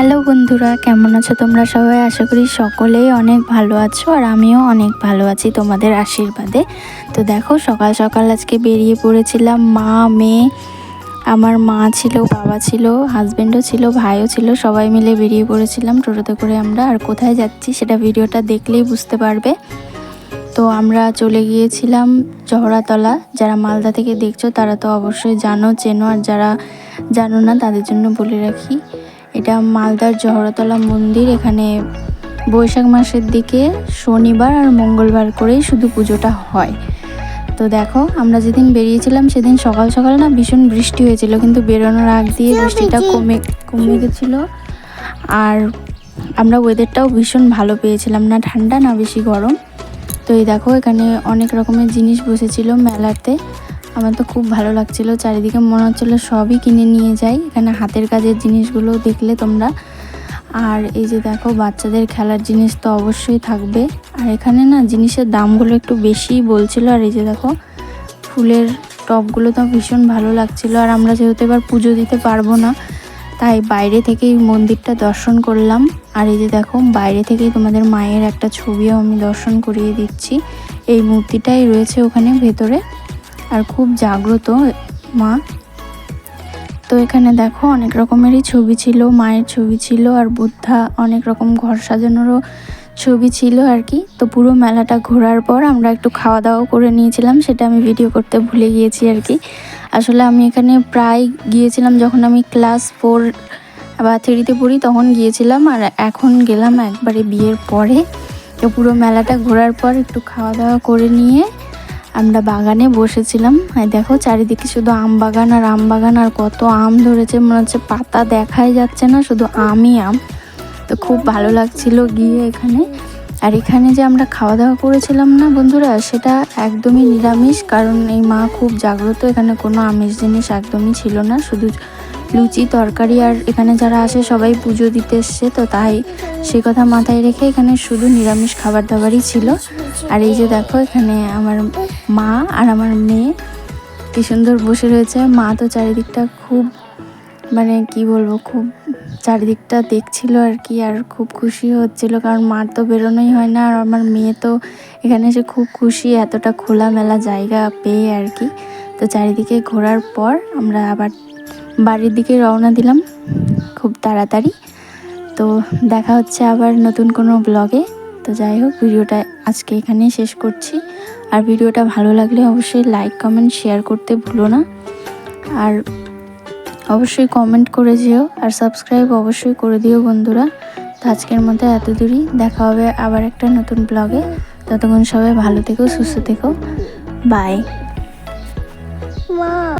Hello বন্ধুরা, কেমন আছো তোমরা সবাই? আশা করি সকলেই অনেক ভালো আছো আর আমিও অনেক ভালো আছি তোমাদের আশীর্বাদে। তো দেখো, সকাল সকাল আজকে বেরিয়ে পড়েছিলাম মা, মেয়ে, আমার মা ছিল, বাবা ছিল হাজব্যান্ডও ছিল, ভাইও ছিল, সবাই মিলে বেরিয়ে পড়েছিলাম টোটোতে করে আমরা। আর কোথায় যাচ্ছি সেটা ভিডিওটা দেখলেই বুঝতে পারবে। তো আমরা চলে গিয়েছিলাম জহরাতলা যারা মালদা থেকে দেখছ তারা তো অবশ্যই জানো, চেনো, আর যারা জানো না তাদের জন্য বলে রাখি। এটা মালদার জহরতলা মন্দির এখানে বৈশাখ মাসের দিকে শনিবার আর মঙ্গলবার করেই শুধু পুজোটা হয়। তো দেখো আমরা যেদিন বেরিয়েছিলাম সেদিন সকাল সকাল না ভীষণ বৃষ্টি হয়েছিল কিন্তু বেরোনোর আগ দিয়ে বৃষ্টিটা কমে কমে গেছিল। আর আমরা ওয়েদারটাও ভীষণ ভালো পেয়েছিলাম না ঠান্ডা না বেশি গরম। তো এই দেখো এখানে অনেক রকমের জিনিস বসেছিল মেলাতে। আমার তো খুব ভালো লাগছিল। চারিদিকে মনে হচ্ছিল সবই কিনে নিয়ে যাই। এখানে হাতের কাজের জিনিসগুলো দেখলে তোমরা। আর এই যে দেখো, বাচ্চাদের খেলার জিনিস তো অবশ্যই থাকবে। আর এখানে না জিনিসের দামগুলো একটু বেশিই বলছিল। আর এই যে দেখো, ফুলের টপগুলো তো ভীষণ ভালো লাগছিল। আর আমরা যেহেতু এবার পুজো দিতে পারব না, তাই বাইরে থেকেই মন্দিরটা দর্শন করলাম। আর এই যে দেখো, বাইরে থেকেই তোমাদের মায়ের একটা ছবিও আমি দর্শন করিয়ে দিচ্ছি। এই মূর্তিটাই রয়েছে ওখানে ভেতরে। আর খুব জাগ্রত মা। তো এখানে দেখো অনেক রকমেরই ছবি ছিল, মায়ের ছবি ছিল আর বুদ্ধা অনেক রকম ঘর সাজানোরও ছবি ছিল আর কি। তো পুরো মেলাটা ঘোরার পর আমরা একটু খাওয়া দাওয়া করে নিয়েছিলাম, সেটা আমি ভিডিও করতে ভুলে গিয়েছি আর কি। আসলে আমি এখানে প্রায় গিয়েছিলাম যখন আমি ক্লাস ফোর বা থ্রিতে পড়ি তখন গিয়েছিলাম আর এখন গেলাম একবারে বিয়ের পরে। তো পুরো মেলাটা ঘোরার পর একটু খাওয়া দাওয়া করে নিয়ে আমরা বাগানে বসেছিলাম। দেখো চারিদিকে শুধু আম বাগান আর আম বাগান, আর কত আম ধরেছে, মনে হচ্ছে পাতা দেখাই যাচ্ছে না, শুধু আমই আম। তো খুব ভালো লাগছিল গিয়ে এখানে। আর এখানে যে আমরা খাওয়া দাওয়া করেছিলাম না বন্ধুরা, সেটা একদমই নিরামিষ, কারণ এই মা খুব জাগ্রত, এখানে কোনো আমিষ জিনিস একদমই ছিল না। শুধু লুচি, তরকারি, আর এখানে যারা আসে সবাই পুজো দিতে এসছে, তো তাই সে কথা মাথায় রেখে এখানে শুধু নিরামিষ খাবার দাবারই ছিল। আর এই যে দেখো এখানে আমার মা আর আমার মেয়ে কি সুন্দর বসে রয়েছে। মা তো চারিদিকটা খুব মানে কি বলব, খুব চারিদিকটা দেখছিল আর কি, আর খুব খুশি হচ্ছিল। কারণ মার তো বেরোনোই হয় না, আর আমার মেয়ে তো এখানে এসে খুব খুশি, এতটা খোলামেলা জায়গা পেয়ে আর কি। তো চারিদিকে ঘোরার পর আমরা আবার বাড়ির দিকে রওনা দিলাম খুব তাড়াতাড়ি। তো দেখা হচ্ছে আবার নতুন কোনো ব্লগে তো যাই হোক, ভিডিওটা আজকে এখানেই শেষ করছি। আর ভিডিওটা ভালো লাগলে অবশ্যই লাইক কমেন্ট শেয়ার করতে ভুলো না। আর অবশ্যই কমেন্ট করে যেও। আর সাবস্ক্রাইব অবশ্যই করে দিও বন্ধুরা। তো আজকের মতো এত দূরই দেখা হবে আবার একটা নতুন ব্লগে ততক্ষণ সবাই ভালো থেকো, সুস্থ থেকো। বাই মা।